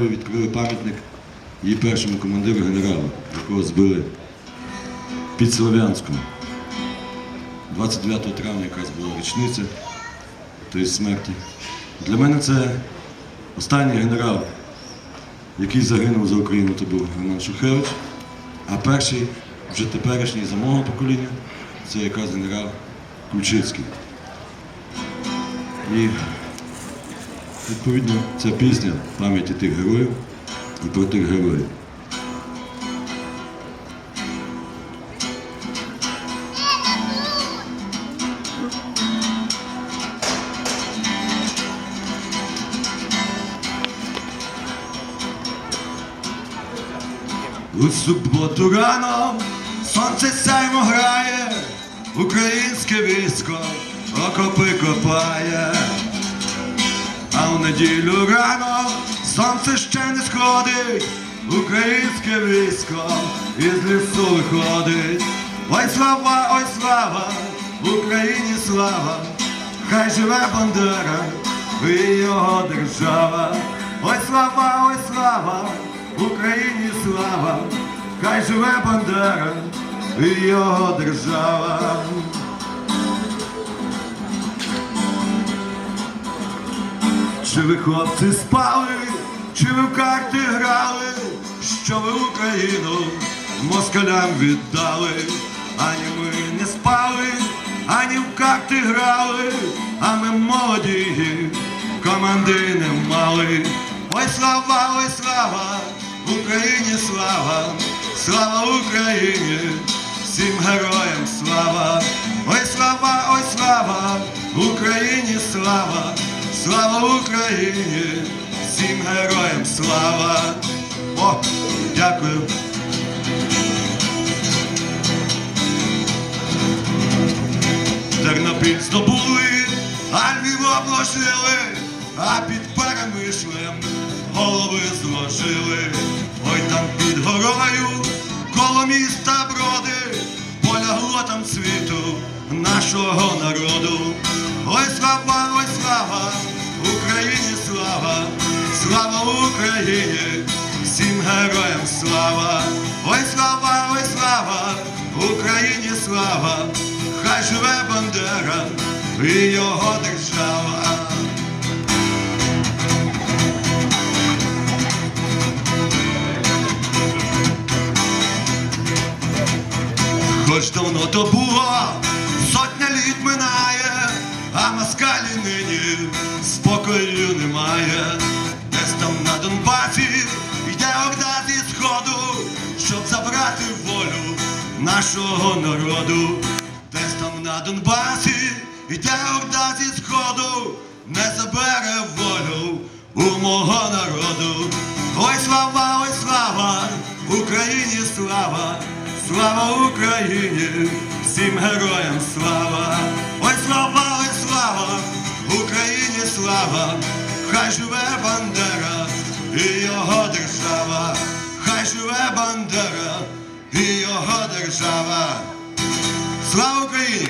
Відкрили пам'ятник її першому командиру генералу, якого збили під Слов'янськом. 29 травня якраз була річниця тієї смерті. Для мене це останній генерал, який загинув за Україну, це був Роман Шухевич. А перший, вже теперішній за мого покоління, це якраз генерал Ключицький. І відповідно ця пісня пам'яті тих героїв і про тих героїв. У суботу рано сонце сяймо грає, українське військо окопи копає, а в неділю рано сонце ще не сходить, українське військо із лісу виходить. Ой слава, ой слава, Україні слава, хай живе Бандера і його держава. Ой слава, ой слава, Україні слава, хай живе Бандера і його держава. Ви хлопці спали, чи ви в карти грали, що ви Україну москалям віддали, ані ми не спали, ані в карти грали, а ми молоді, команди не мали. Ой слава, ой слава, Україні слава, слава Україні, всім героям слава, ой слава, ой слава, Україні слава, слава Україні, всім героям слава. О, дякую. Тернопіль здобули, а Львів обложили, а під перемишлем голови зложили. Ой там під горою, коло міста броди, полягло там світу нашого народу. Ой слава, ой слава, Україні, всім героям слава, ой слава, ой слава, Україні слава, хай живе Бандера і його держава. Хоч давно то було, сотня літ минає, а москалі нині спокою немає. Там на Донбасі йде орда зі сходу, щоб забрати волю нашого народу. Десь там на Донбасі йде орда зі сходу, не забере волю у мого народу. Ой слава, ой слава, Україні слава, слава Україні, всім героям слава, ой слава, ой слава, Україні слава, хай живе живе Бандера і його держава. Слава Україні!